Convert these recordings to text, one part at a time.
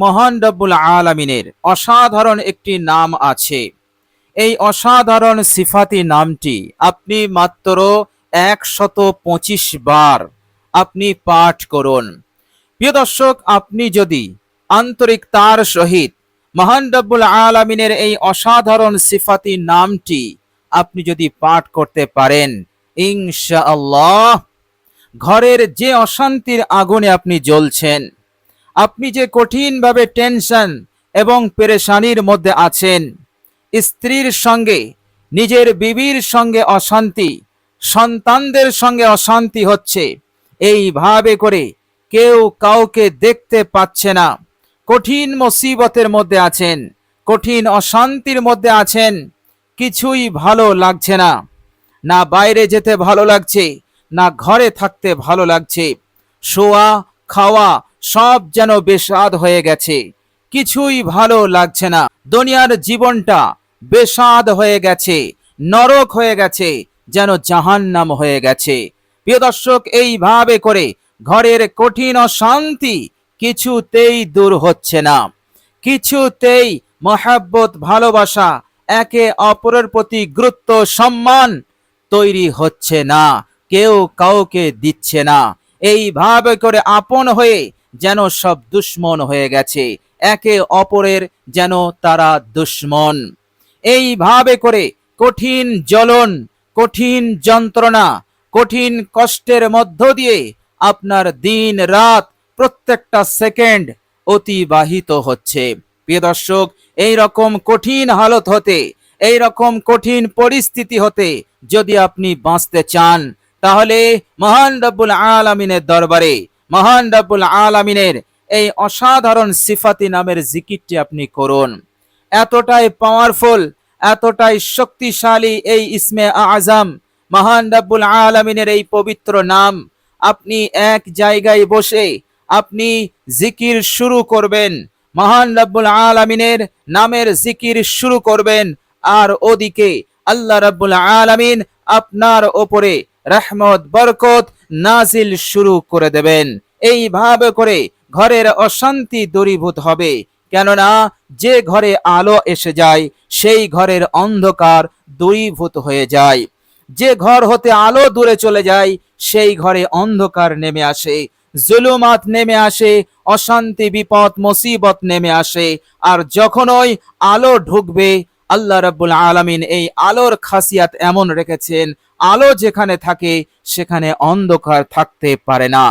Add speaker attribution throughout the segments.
Speaker 1: মহান রব্বুল আলামিনের অসাধারণ একটি নাম আছে। এই অসাধারণ সিফাতি নামটি আপনি মাত্র একশত পঁচিশ বার আপনি পাঠ করুন। প্রিয় দর্শক, আপনি যদি আন্তরিক তার সহিত মহান রব্বুল আলামিনের এই অসাধারণ সিফাতি নামটি আপনি যদি পাঠ করতে পারেন, ইনশাআল্লাহ, ঘরের যে অশান্তির আগুনে আপনি জ্বলছেন আপনি যে কঠিনভাবে টেনশন এবং পেরেশানির মধ্যে আছেন, স্ত্রীর সঙ্গে, নিজের বিবির সঙ্গে অশান্তি, সন্তানদের সঙ্গে অশান্তি হচ্ছে, এইভাবে করে কেউ কাউকে দেখতে পাচ্ছে না। কঠিন মুসিবতের মধ্যে আছেন, কঠিন অশান্তির মধ্যে আছেন, কিছুই ভালো লাগছে না। না বাইরে যেতে ভালো লাগছে, না ঘরে থাকতে ভালো লাগছে। শোয়া, খাওয়া সব যেন বেস্বাদ হয়ে গেছে। কিছুই ভালো লাগছে না। দুনিয়ার জীবনটা বেস্বাদ হয়ে গেছে, নরক হয়ে গেছে, যেন জাহান্নাম হয়ে গেছে। প্রিয় দর্শক, এইভাবে করে ঘরের কঠিন অশান্তি কিছুতেই দূর হচ্ছে না। কিছুতেই মহাব্বত, ভালোবাসা, একে অপরের প্রতি গুরুত্ব, সম্মান তৈরি হচ্ছে না। কেউ কাউকে দিচ্ছে না। এইভাবে করে আপন হয়ে যেন সব দুশ্মন হয়ে গেছে। একে অপরের যেন তারা দুশ্মন। এইভাবে করে কঠিন জ্বলন, কঠিন যন্ত্রণা, কঠিন কষ্টের মধ্য দিয়ে আপনার দিন রাত প্রত্যেকটা সেকেন্ড অতিবাহিত হচ্ছে। প্রিয় দর্শক, এই রকম কঠিন হালত হতে, এই রকম কঠিন পরিস্থিতি হতে যদি আপনি বাঁচতে চান, তাহলে মহান রব্বুল আলামিনের দরবারে মহান রব্বুল আলামিনের এই অসাধারণ সিফাতি নামের জিকিরটি আপনি করুন। এতটাই পাওয়ারফুল এতটাই শক্তিশালী এই ইসমে আজম মহান রব্বুল আলামিনের এই পবিত্র নাম, আপনি এক জায়গায় বসে আপনি জিকির শুরু করবেন, মহান রব্বুল আলামিনের নামের জিকির শুরু করবেন, আর ওদিকে আল্লাহ রব্বুল আলামিন আপনার ওপরে রহমত, বরকত নাজিল শুরু করে দেবেন। এইভাবে করে ঘরের অশান্তি দূরীভূত হবে। কেননা যে ঘরে আলো এসে যায়, সেই ঘরের অন্ধকার দূরীভূত হয়ে যায়। যে ঘর হতে আলো দূরে চলে যায়, সেই ঘরে অন্ধকার নেমে আসে। জুলুমাত নেমে আসে, অশান্তি, বিপদ, মুসিবত নেমে আসে। আর যখনই আলো ঢুকবে, আল্লাহ রাব্বুল আলামিন এই আলোর খাসিয়াত এমন রেখেছেন, আলো যেখানে থাকে, সেখানে অন্ধকার থাকতে পারে না।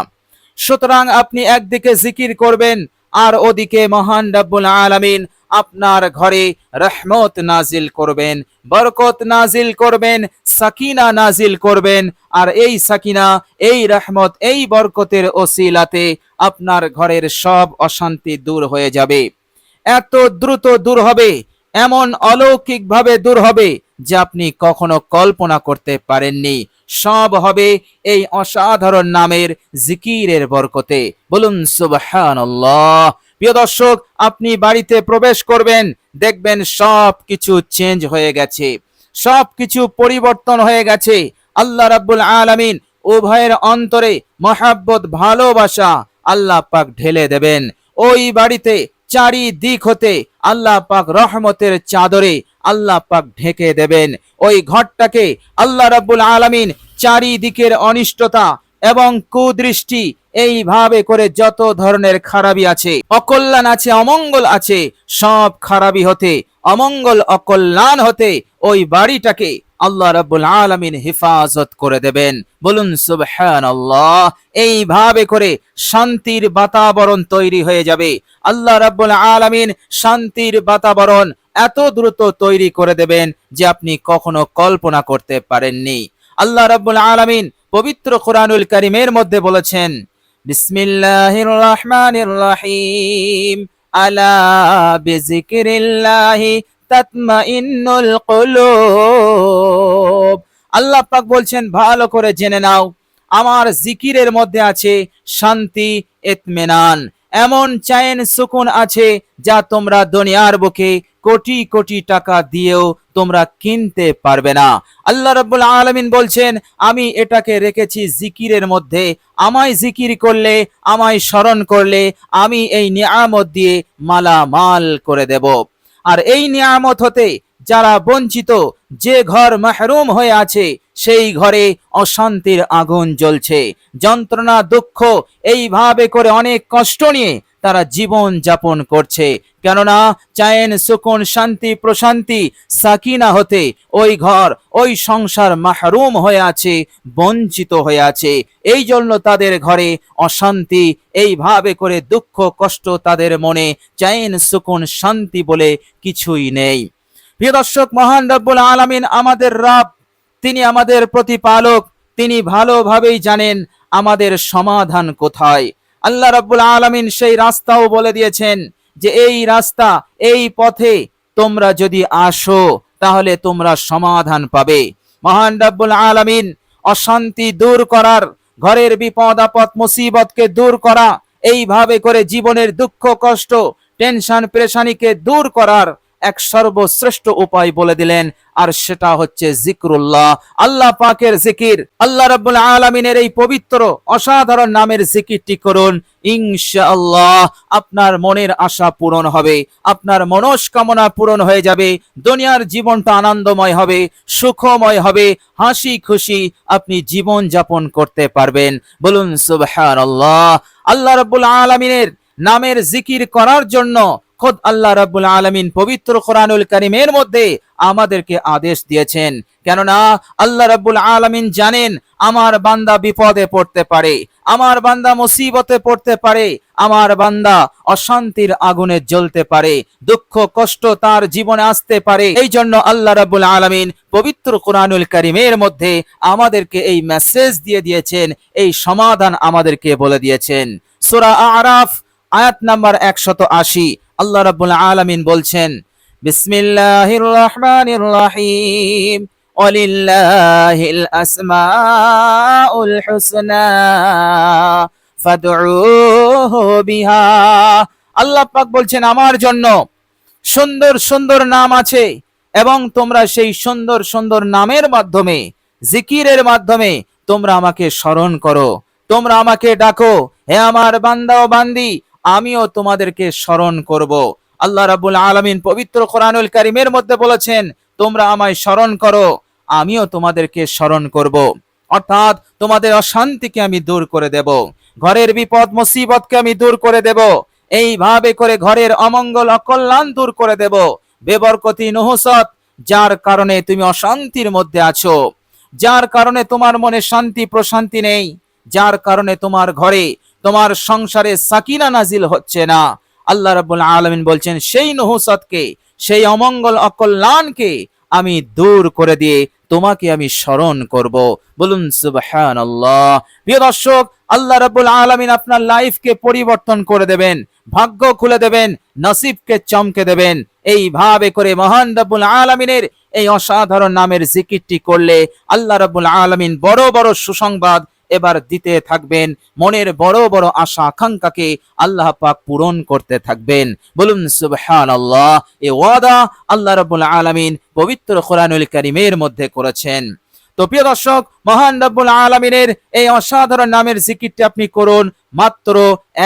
Speaker 1: সুতরাং আপনি একদিকে জিকির করবেন আর ওদিকে মহান রাব্বুল আলামিন আপনার ঘরে রহমত নাজিল করবেন, বরকত নাজিল করবেন, সাকিনা নাজিল করবেন। আর এই সাকিনা, এই রহমত, এই বরকতের ওসিলাতে আপনার ঘরের সব অশান্তি দূর হয়ে যাবে। এত দ্রুত দূর হবে, এমন অলৌকিকভাবে দূর হবে যে আপনি কখনো কল্পনা করতে পারেননি। সব হবে এই অসাধারণ নামের জিকিরের বরকতে। বলুন, সুবহানাল্লাহ। প্রিয় দর্শক, আপনি বাড়িতে প্রবেশ করবেন, দেখবেন সব কিছু চেঞ্জ হয়ে গেছে। সব কিছু পরিবর্তন হয়ে গেছে। আল্লাহ রাব্বুল আলামিন উভয়ের অন্তরে মহাব্বত, ভালোবাসা আল্লাহ পাক ঢেলে দেবেন। ওই বাড়িতে চারিদিক হতে আল্লাহ পাক রহমতের চাদরে আল্লাহ পাক ঢেকে দেবেন। ওই ঘরটাকে আল্লাহ রাব্বুল আলামিন চারিদিকের অনিষ্টতা এবং কুদৃষ্টি এইভাবে করে যত ধরনের খারাপি আছে, অকল্যাণ আছে, অমঙ্গল আছে, সব খারাপি হতে, অমঙ্গল, অকল্যাণ হতে ওই বাড়িটাকে আল্লাহ রাব্বুল আলামিন হেফাজত করে দেবেন। বলুন, সুবহানাল্লাহ। এইভাবে করে শান্তির বাতাবরণ তৈরি হয়ে যাবে। আল্লাহ রাব্বুল আলামিন শান্তির বাতাবরণ এত দ্রুত তৈরি করে দেবেন যে আপনি কখনো কল্পনা করতে পারেননি। আল্লাহ রাব্বুল আলামিন পবিত্র কোরআনুল কারীমের মধ্যে বলেছেন, বিসমিল্লাহির রহমানির রহিম, আলা বিজিকিরিল্লাহি তাতমাইন্নুল কুলুব। আল্লাহ পাক বলছেন, ভালো করে জেনে নাও, আমার জিকিরের মধ্যে আছে শান্তি, ইতমিনান। এমন চায়েন সুকুন আছে যা তোমরা দুনিয়ার বুকে কোটি কোটি টাকা দিয়েও তোমরা কিনতে পারবে না। আল্লাহ রাব্বুল আলামিন বলছেন, আমি এটাকে রেখেছি জিকিরের মধ্যে। আমায় জিকির করলে, আমায় স্মরণ করলে আমি এই নিয়ামত দিয়ে মালামাল করে দেব। আর এই নিয়ামত হতে যারা বঞ্চিত, যে ঘর মাহরুম হয়ে আছে, সেই ঘরে অশান্তির আগুন জ্বলছে। যন্ত্রণা, দুঃখ, এইভাবে করে অনেক কষ্ট নিয়ে তারা জীবন যাপন করছে। কেননা চায়েন সুকুন, শান্তি, প্রশান্তি, সাকিনা হতে ওই ঘর, ওই সংসার মাহরুম হয়ে আছে, বঞ্চিত হয়ে আছে। এই জন্য তাদের ঘরে অশান্তি, এইভাবে করে দুঃখ, কষ্ট তাদের মনে চায়েন সুকুন, শান্তি বলে কিছুই নেই। প্রিয় দর্শক, মহান রব্বুল আলামিন আমাদের রব, তিনি আমাদের প্রতিপালক, তিনি ভালোভাবেই জানেন আমাদের সমাধান কোথায়। আল্লাহ রাব্বুল আলামিন সেই রাস্তাও বলে দিয়েছেন যে এই রাস্তা, এই পথে তোমরা যদি আসো, তাহলে তোমরা সমাধান পাবে। মহান রাব্বুল আলামিন, অশান্তি দূর করার, ঘরের বিপদ, আপদ, মুসিবতকে দূর করা, এইভাবে করে জীবনের দুঃখ, কষ্ট, টেনশন, পেরেশানিকে দূর করার এক সর্বশ্রেষ্ঠ উপায় বলে দিলেন, আর সেটা হচ্ছে জিক্রুল্লাহ। আল্লাহ পাকের জিকির, আল্লাহ রাব্বুল আলামিনের এই পবিত্র, অসাধারণ নামের জিকিরটি করুন, ইনশাআল্লাহ আপনার মনের আশা পূরণ হবে, আপনার মনস্কামনা পূরণ হয়ে যাবে, দুনিয়ার জীবনটা আনন্দময় হবে, সুখময় হবে, হাসি খুশি আপনি জীবন যাপন করতে পারবেন। বলুন সুবহানাল্লাহ। আল্লাহ আল্লাহ রাব্বুল আলামিনের নামের জিকির করার জন্য খোদ আল্লাহ রাব্বুল আলামিন পবিত্র কোরআনুল কারীমের মধ্যে আমাদেরকে আদেশ দিয়েছেন। কেননা আল্লাহ রাব্বুল আলামিন জানেন আমার বান্দা বিপদে পড়তে পারে, আমার বান্দা মুসিবতে পড়তে পারে, আমার বান্দা অশান্তির আগুনে জ্বলতে পারে, দুঃখ, কষ্ট তার জীবনে আসতে পারে। এই জন্য আল্লাহ রাব্বুল আলামিন পবিত্র কোরআনুল কারীমের মধ্যে আমাদেরকে এই মেসেজ দিয়ে দিয়েছেন, এই সমাধান আমাদেরকে বলে দিয়েছেন। সূরা আরাফ, আয়াত নাম্বার একশত আশি। আল্লাহ রাব্বুল আলামিন বলছেন, বিসমিল্লাহির রহমানির রহিম। ওয়ালিল্লাহিল আসমাউল হুসনা। ফাদউহু বিহা। আল্লাহ পাক বলছেন, আমার জন্য সুন্দর সুন্দর নাম আছে এবং তোমরা সেই সুন্দর সুন্দর নামের মাধ্যমে, জিকিরের মাধ্যমে তোমরা আমাকে স্মরণ করো। তোমরা আমাকে ডাকো, হে আমার বান্দা ও বান্দি আমিও তোমাদেরকে স্মরণ করব। আল্লাহ রাব্বুল আলমিন পবিত্র কোরআনুল কারীমের মধ্যে বলেছেন, তোমরা আমায় স্মরণ করো, আমিও তোমাদেরকে স্মরণ করব। অর্থাৎ তোমাদের অশান্তিকে আমি দূর করে দেব, ঘরের বিপদ, মুসিবতকে আমি দূর করে দেব, এইভাবে করে ঘরের অমঙ্গল, অকল্যাণ দূর করে দেব। বেবরকতি নহসত, যার কারণে তুমি অশান্তির মধ্যে আছো, যার কারণে তোমার মনে শান্তি প্রশান্তি নেই, যার কারণে তোমার ঘরে তোমার সংসারে সাকিনা নাজিল হচ্ছে না। আল্লাহ রাব্বুল আলামিন বলছেন, সেই নহসতকে, সেই অমঙ্গল অকল্যাণকে আমি দূর করে দিয়ে তোমাকে আমি স্মরণ করব। বলুন, সুবহানাল্লাহ। প্রিয় দর্শক, আল্লাহ রাব্বুল আলামিন আপনার লাইফকে পরিবর্তন করে দেবেন, ভাগ্য খুলে দেবেন, নসিবকে চমকে দেবেন। এইভাবে করে মহান রাব্বুল আলামিনের এই অসাধারণ নামের জিকিরটি করলে আল্লাহ রাব্বুল আলামিন বড় বড় সুসংবাদ এবার দিতে থাকবেন। মনের বড় বড় আশা, আকাঙ্ক্ষাকে আল্লাহ পাক পূরণ করতে থাকবেন। বলুন, সুবহানাল্লাহ। এ ওয়াদা আল্লাহ রাব্বুল আলামিন পবিত্র কোরআনুল কারীমের মধ্যে করেছেন। তো প্রিয় দর্শক, মহান রব্বুল আলমিনের এই অসাধারণ নামের জিকিরটি আপনি করুন মাত্র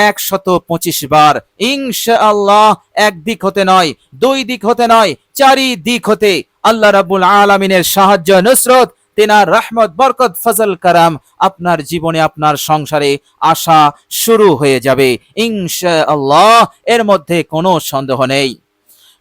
Speaker 1: একশত পঁচিশ বার। ইনশাআল্লাহ এক দিক হতে নয়, দুই দিক হতে নয়, চারি দিক হতে আল্লাহ রাব্বুল আলমিনের সাহায্য, নুসরত তেনার রহমত, বরকত, ফজল কারাম, আপনার জীবনে, আপনার সংসারে আসা শুরু হয়ে যাবে, ইনশাআল্লাহ। এর মধ্যে কোনো সন্দেহ নেই।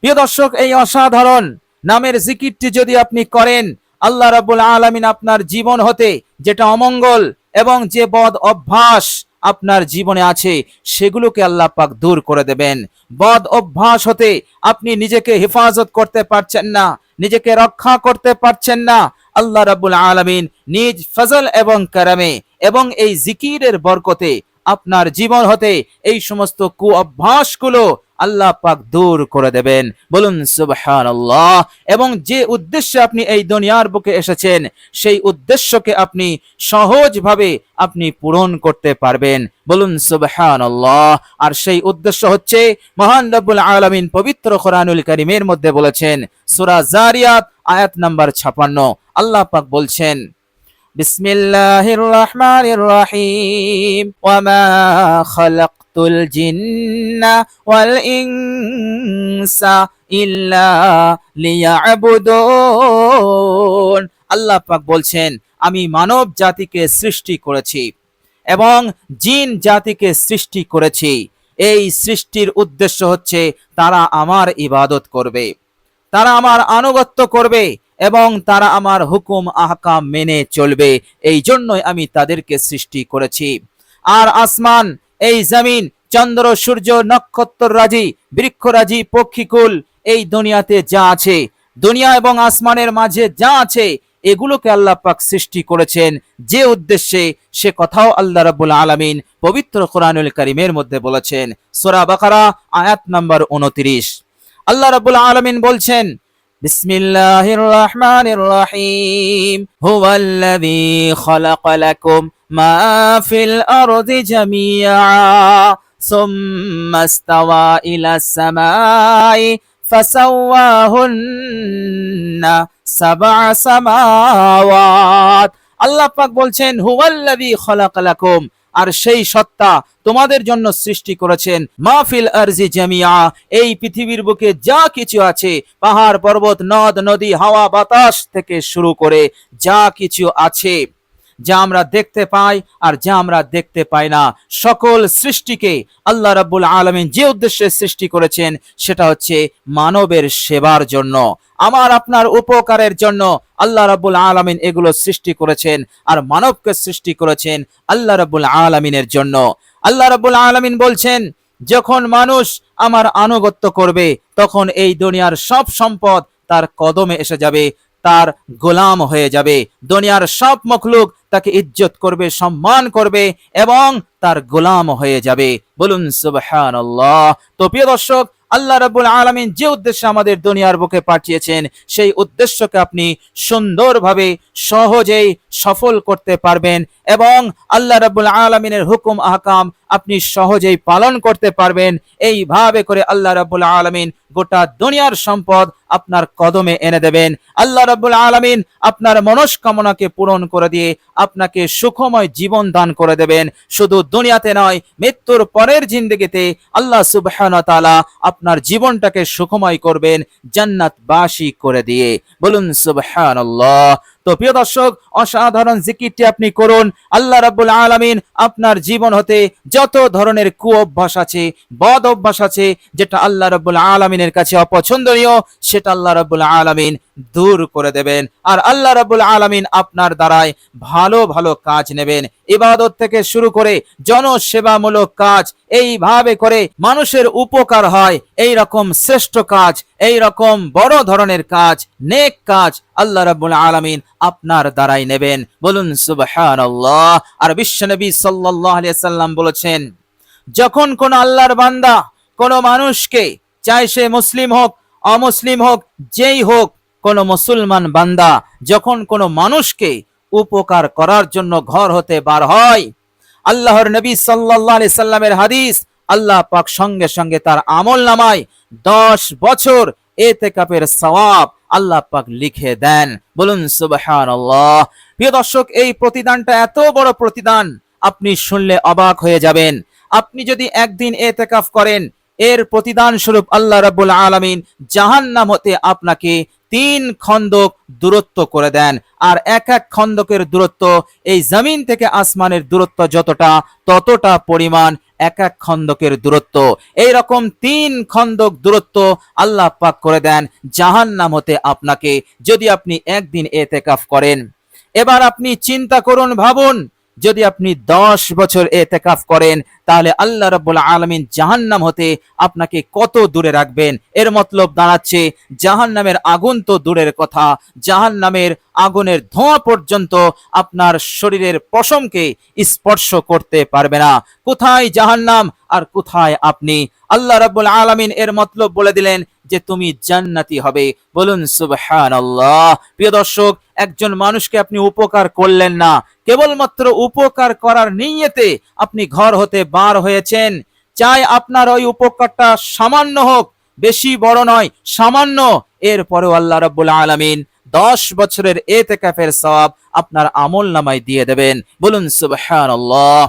Speaker 1: প্রিয় দর্শক, এই অসাধারণ নামের জিকিরটি যদি আপনি করেন, আল্লাহ রাব্বুল আলামিন আপনার জীবন হতে যেটা অমঙ্গল এবং যে বদ অভ্যাস আপনার জীবনে আছে, সেগুলোকে আল্লাহ পাক দূর করে দেবেন। বদ অভ্যাস হতে আপনি নিজেকে হেফাজত করতে পারছেন না, নিজেকে রক্ষা করতে পারছেন না আল্লাহ রাবুল আলমিন নিজ ফজল এবং কারামে এবং এই জিকিরের বরকতে আপনার জীবন হতে এই সমস্ত কু অভ্যাসগুলো আল্লাহ পাক দূর করে দেবেন। বলুন, সুবহানাল্লাহ। এবং যে উদ্দেশ্যে আপনি এই দুনিয়ার বুকে এসেছেন, সেই উদ্দেশ্যকে আপনি সহজভাবে আপনি পূরণ করতে পারবেন। বলুন, সুবহানাল্লাহ। আর সেই উদ্দেশ্য হচ্ছে, মহান রব্বুল আলামিন পবিত্র কোরআনুল কারীমের মধ্যে বলেছেন, সূরা জারিয়াত, আয়াত নাম্বার 56 আল্লাহ পাক বলছেন بسم الله الرحمن الرحيم وما خلقت الجن والإنس إلا ليعبدون আল্লাহ পাক বলছেন আমি মানব জাতিকে সৃষ্টি করেছি এবং জিন জাতিকে সৃষ্টি করেছি এই সৃষ্টির উদ্দেশ্য হচ্ছে তারা আমার ইবাদত করবে তারা আমার আনুগত্য করবে এবং তারা আমার হুকুম, আহকাম মেনে চলবে। এই জন্যই আমি তাদেরকে সৃষ্টি করেছি। আর আসমান, এই জমিন, চন্দ্র, সূর্য, নক্ষত্র রাজি বৃক্ষরাজি পক্ষীকুল, এই দুনিয়াতে যা আছে, দুনিয়া এবং আসমানের মাঝে যা আছে, এগুলোকে আল্লাহ পাক সৃষ্টি করেছেন। যে উদ্দেশ্যে সে কথাও আল্লাহ রাব্বুল আলামিন পবিত্র কোরআনুল কারীমের মধ্যে বলেছেন। সূরা বাকারা, আয়াত নাম্বার 29 আল্লাহ রাব্বুল আলামিন বলছেন بسم الله الرحمن الرحيم هو الذي خلق لكم ما في الأرض جميعا ثم استوى إلى السماء فسواهن سبع سماوات আল্লাহ পাক বলছেন হুয়াল্লাযী খালাকা লাকুম আর সেই সত্তা তোমাদের জন্য সৃষ্টি করেছেন। মাহফিল আরজি জামিয়া, এই পৃথিবীর বুকে যা কিছু আছে, পাহাড়, পর্বত, নদ, নদী, হাওয়া, বাতাস থেকে শুরু করে যা কিছু আছে। যা আমরা দেখতে পাই আর যা আমরা দেখতে পাই না। সকল সৃষ্টিকে আল্লাহ রাব্বুল আলামিন যে উদ্দেশ্যে সৃষ্টি করেছেন, সেটা হচ্ছে মানবের সেবার জন্য। আমার, আপনার উপকারের জন্য আল্লাহ রাব্বুল আলামিন এগুলো সৃষ্টি করেছেন আর মানবকে সৃষ্টি করেছেন আল্লাহ রাব্বুল আলামিনের জন্য। আল্লাহ রাব্বুল আলামিন বলছেন, যখন মানুষ আমার আনুগত্য করবে, তখন এই দুনিয়ার সব সম্পদ তার কদমে এসে যাবে। তার গোলাম হয়ে যাবে। দুনিয়ার সব মখলুক তাকে ইজ্জত করবে, সম্মান করবে এবং তার গোলাম হয়ে যাবে। বলুন সুবহান তো প্রিয় দর্শক, আল্লাহ রাব্বুল আলামিন যে উদ্দেশ্যে আমাদের দুনিয়ার বুকে পাঠিয়েছেন, সেই উদ্দেশ্যকে আপনি সুন্দরভাবে সহজেই সফল করতে পারবেন। এবং আল্লাহ রাব্বুল আলামিনের হুকুম, আহকাম আপনি সহজেই পালন করতে পারবেন। এইভাবে করে আল্লাহ রাব্বুল আলামিন গোটা দুনিয়ার সম্পদ আপনার কদমে এনে দেবেন। আল্লাহ রাব্বুল আলামিন আপনার মনস্কামনাকে পূরণ করে দিয়ে আপনাকে সুখময় জীবন দান করে দেবেন। শুধু দুনিয়াতে নয়, মৃত্যুর পরের জিন্দগিতে আল্লাহ সুবহানাহু ওয়া তাআলা আপনার জীবনটাকে সুখময় করবেন, জান্নাতবাসী করে দিয়ে। বলুন সুবহানাল্লাহ। তো প্রিয় দর্শক, অসাধারণ জিকিরটি আপনি করুন। আল্লাহ রাব্বুল আলামিন আপনার জীবন হতে যত ধরনের কু অভ্যাস আছে, বদ অভ্যাস আছে, যেটা আল্লাহ রাব্বুল আলামিনের কাছে অপছন্দনীয়, সেটা আল্লাহ রাব্বুল আলামিন দূর করে দেবেন। আর আল্লাহ রাব্বুল আলামিন আপনার দ্বারায় ভালো ভালো কাজ নেবেন। ইবাদত থেকে শুরু করে জনসেবামূলক কাজ এইভাবে করে মানুষের উপকার হয়। এই রকম শ্রেষ্ঠ কাজ এই রকম বড় ধরনের কাজ, নেক কাজ আল্লাহ রাব্বুল আলামিন আপনার দ্বারাই নেবেন। বলুন, সুবহানাল্লাহ। আর বিশ্বনবী আলাইহি সাল্লাম বলেছেন, যখন কোন আল্লাহর বান্দা কোন মানুষকে চাই সে মুসলিম হোক, অমুসলিম হোক, যেই হোক কোন মুসলমান বান্দা যখন কোন মানুষকে উপকার করার জন্য ঘর হতে বার হয়, আল্লাহর নবী সাল্লাল্লাহু আলাইহি সাল্লামের হাদিস আল্লাহ পাক সঙ্গে সঙ্গে তার আমল নামায় দশ বছর এতেকাপের সওয়াব আল্লাহ পাক লিখে দেন। বলুন, সুবহানাল্লাহ। প্রিয় দর্শক, এই প্রতিদানটা এত বড় প্রতিদান, আপনি শুনলে অবাক হয়ে যাবেন। আপনি যদি একদিন এতেকাফ করেন এর প্রতিদান স্বরূপ আল্লাহ রাব্বুল আলামিন জাহান্নাম হতে আপনাকে তিন খন্দক দূরত্ব করে দেন। আর এক এক খন্দকের দূরত্ব, এই জমিন থেকে আসমানের দূরত্ব যতটা, ততটা পরিমাণ এক এক খন্দকের দূরত্ব। এই রকম তিন খন্দক দূরত্ব আল্লাহ পাক করে দেন জাহান্নাম হতে আপনাকে যদি আপনি একদিন এতেকাফ করেন। এবার আপনি চিন্তা করুন, ভাবুন যদি আপনি দশ বছর এতেকাফ করেন, তাহলে আল্লাহ রব্বুল আলমিন জাহান্নাম হতে আপনাকে কত দূরে রাখবেন? এর মতলব দাঁড়াচ্ছে, জাহান্নামের আগুন তো দূরের কথা, জাহান্নামের আগুনের ধোঁয়া পর্যন্ত আপনার শরীরের পশমকে স্পর্শ করতে পারবে না। কোথায় জাহান্নাম আর কোথায় আপনি? আল্লাহ রাব্বুল আলামিন এর মতলব বলে দিলেন যে তুমি জান্নাতি হবে। বলুন, সুবহানাল্লাহ। প্রিয় দর্শক, একজন মানুষকে আপনি উপকার করলেন না। কেবলমাত্র উপকার করার নিয়তে আপনি ঘর হতে বার হয়েছেন। চাই আপনার ওই উপকারটা সামান্য হোক, বেশি বড় নয়, সামান্য। এরপরেও আল্লাহ রাব্বুল আলামিন দশ বছরের এতেকাফের সওয়াব আপনার আমল নামায় দিয়ে দেবেন। বলুন, সুবহানাল্লাহ।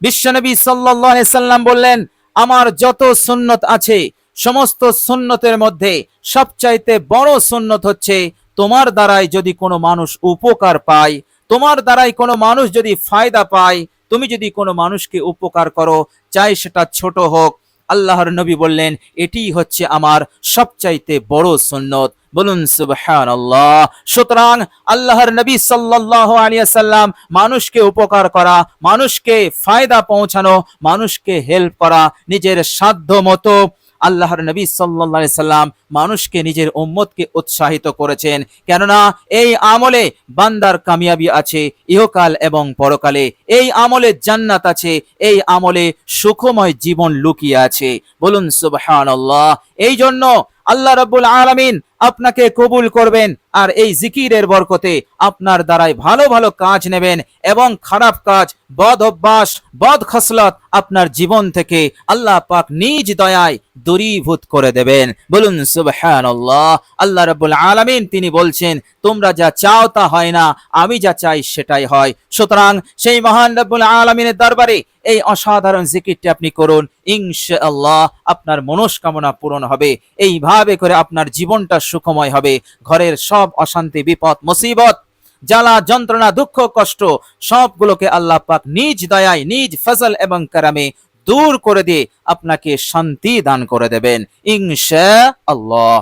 Speaker 1: বিশ্বনবী সাল্লাল্লাহু আলাইহি সাল্লাম বললেন, আমার যত সুন্নত আছে সমস্ত সুন্নতের মধ্যে সবচাইতে বড় সুন্নত হচ্ছে, তোমার দ্বারাই যদি কোনো মানুষ উপকার পায়, তোমার দ্বারাই কোনো মানুষ যদি ফায়দা পায়, তুমি যদি কোনো মানুষকে উপকার করো, চাই সেটা ছোট হোক। আল্লাহর নবী বললেন, এটি হচ্ছে আমার সবচাইতে বড় সুন্নত। বলুন, সুবহানাল্লাহ। সুতরাং আল্লাহর নবী সাল্লাল্লাহু আলাইহি সাল্লাম মানুষকে উপকার করা, মানুষকে ফায়দা পৌঁছানো, মানুষকে হেল্প করা, নিজের সাধ্য মতো আল্লাহর নবী সাল্লাল্লাহু সাল্লাম মানুষকে, নিজের উম্মতকে উৎসাহিত করেছেন। কেননা এই আমলে বান্দার কামিয়াবি আছে, ইহকাল এবং পরকালে। এই আমলে জান্নাত আছে, এই আমলে সুখময় জীবন লুকিয়ে আছে। বলুন সুবাহ এই জন্য আল্লাহ রাব্বুল আলামিন আপনাকে কবুল করবেন আর এই জিকিরের বরকতে আপনার দ্বারাই ভালো ভালো কাজ নেবেন এবং খারাপ কাজ, বদ অভ্যাস, বদ খসলত আপনার জীবন থেকে আল্লাহ পাক নিজ দয়ায় দূরীভূত করে দেবেন। বলুন, সুবহানাল্লাহ। আল্লাহ রাব্বুল আলামিন তিনি বলছেন, তোমরা যা চাও তা হয় না, আমি যা চাই সেটাই হয়। সুতরাং সেই মহান রাব্বুল আলামিনের দরবারে এই অসাধারণ জিকিরটি আপনি করুন, ইনশাআল্লাহ আপনার মনস্কামনা পূরণ হবে। এইভাবে করে আপনার জীবনটা সুখময় হবে। ঘরের সব অশান্তি, বিপদ, মুসিবত, জ্বালা, যন্ত্রণা, দুঃখ, কষ্ট, সবগুলোকে আল্লাহ পাক নিজ দয়ায়, নিজ ফজল এবং কারামে দূর করে দিয়ে আপনাকে শান্তি দান করে দেবেন ইনশা আল্লাহ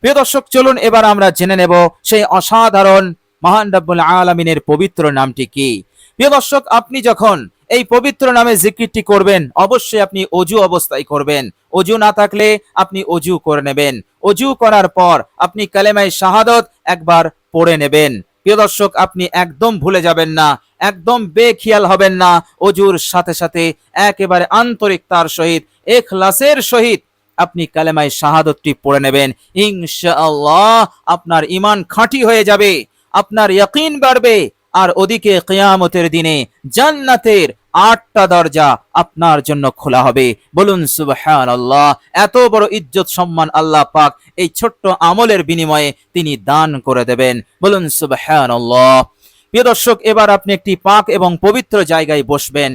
Speaker 1: প্রিয় দর্শক, চলুন এবার আমরা জেনে নেব সেই অসাধারণ, মহান রাব্বুল আলামিনের পবিত্র নামটি কি। প্রিয় দর্শক, আপনি যখন এই পবিত্র নামে জিকিরটি করবেন, অবশ্যই আপনি অজু অবস্থায় করবেন। অজু না থাকলে আপনি অজু করে নেবেন। অজু করার পর আপনি কালেমায় শাহাদত একবার পড়ে নেবেন। প্রিয় দর্শক, আপনি একদম ভুলে যাবেন না, একদম বেখিয়াল হবেন না, অজুর সাথে সাথে একেবারে আন্তরিকতার সহিত, এখলাসের সহিত আপনি কালেমায় শাহাদতটি পড়ে নেবেন। ইনশাআল্লাহ, আপনার ইমান খাঁটি হয়ে যাবে, আপনার ইয়াকিন বাড়বে আর ওদিকে কেয়ামতের দিনে জান্নাতের আটটা দরজা আপনার জন্য খোলা হবে। বলুন, সুবহানাল্লাহ, এত বড় ইজ্জত সম্মান আল্লাহ পাক এই ছোট্ট আমলের বিনিময়ে তিনি দান করে দেবেন। বলুন, সুবহানাল্লাহ। প্রিয় দর্শক, এবার আপনি একটি পাক এবং পবিত্র জায়গায় বসবেন।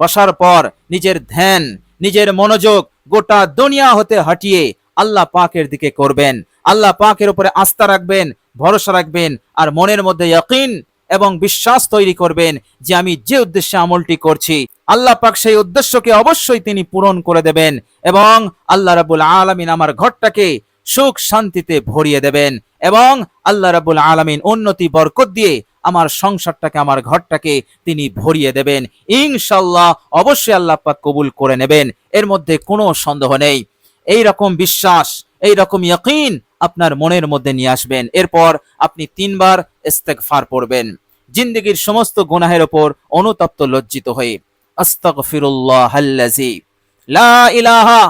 Speaker 1: বসার পর নিজের ধ্যান, নিজের মনোযোগ গোটা দুনিয়া হতে হটিয়ে আল্লাহ পাকের দিকে করবেন। আল্লাহ পাকের উপরে আস্থা রাখবেন, ভরসা রাখবেন, আর মনের মধ্যে ইয়াকিন এবং বিশ্বাস তৈরি করবেন যে আমি যে উদ্দেশ্যে আমলটি করছি, আল্লাহ পাক সেই উদ্দেশ্যকে অবশ্যই তিনি পূরণ করে দেবেন এবং আল্লাহ রাবুল আলামিন আমার ঘরটাকে সুখ শান্তিতে ভরিয়ে দেবেন এবং আল্লাহ রাবুল আলামিন উন্নতি, বরকত দিয়ে আমার সংসারটাকে, আমার ঘরটাকে তিনি ভরিয়ে দেবেন। ইনশাল্লাহ অবশ্যই আল্লাহ পাক কবুল করে নেবেন, এর মধ্যে কোনো সন্দেহ নেই। এই রকম বিশ্বাস এই রকম ইয়াকিন আপনার মনের মধ্যে নিয়ে আসবেন। এরপর আপনি তিনবার ইস্তেগফার পড়বেন। জিন্দগির সমস্ত গুনাহের ওপর অনুতপ্ত লজ্জিত হয়ে আস্তাগফিরুল্লাহ আল্লাজি লা ইলাহা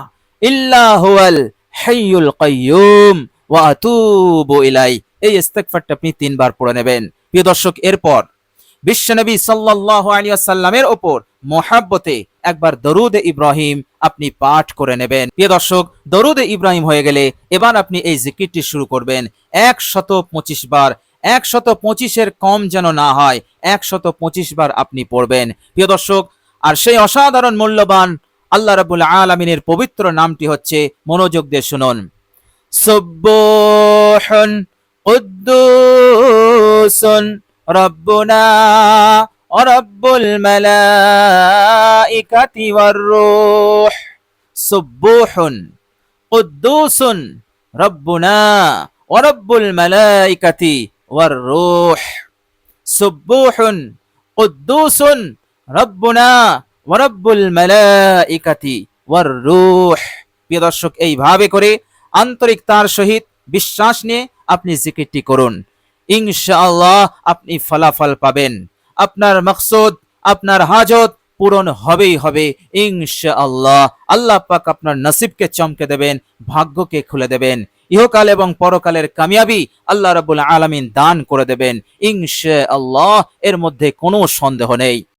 Speaker 1: ইল্লা হুয়াল হাইয়ুল কাইয়ুম ওয়া আতুবু ইলাই এই ইস্তেগফারটা আপনি তিনবার পড়ে নেবেন। প্রিয় দর্শক, এরপর বিশ্বনবী সাল্লাল্লাহু আলাইহি ওয়াসাল্লামের ওপর মহাব্বতে একবার দরুদে ইব্রাহিম আপনি পাঠ করে নেবেন। প্রিয় দর্শক, দরুদে ইব্রাহিম হয়ে গেলে এবার আপনি এই জিকিরটি শুরু করবেন। একশত পঁচিশ বার, একশত পঁচিশের কম যেন না হয়, একশত পঁচিশ বার আপনি পড়বেন। প্রিয় দর্শক, আর সেই অসাধারণ মূল্যবান আল্লাহ রাবুল আলমিনের পবিত্র নামটি হচ্ছে মনোযোগ দিয়ে শুনুন। সুব্বুহুন কুদ্দুসুন রব্বুনা ورب الملائكة والروح سبوح قدوس ربنا ورب الملائكة والروح سبوح কুদ্দুসুন রব্বুনা ওয়া রব্বুল মালাইকাতি ওয়ার রূহ প্রিয় দর্শক এইভাবে করে আন্তরিকতার সহিত বিশ্বাস নিয়ে আপনি জিকিরটি করুন ইনশাআল্লাহ আপনি ফলাফল পাবেন আপনার মকসদ, আপনার হাজত পূরণ হবেই হবে ইনশা আল্লাহ আল্লাহ পাক আপনার নসিবকে চমকে দেবেন, ভাগ্যকে খুলে দেবেন। ইহকাল এবং পরকালের কামিয়াবি আল্লাহ রাবুল আলমিন দান করে দেবেন, ইনশাআল্লাহ। এর মধ্যে কোনো সন্দেহ নেই।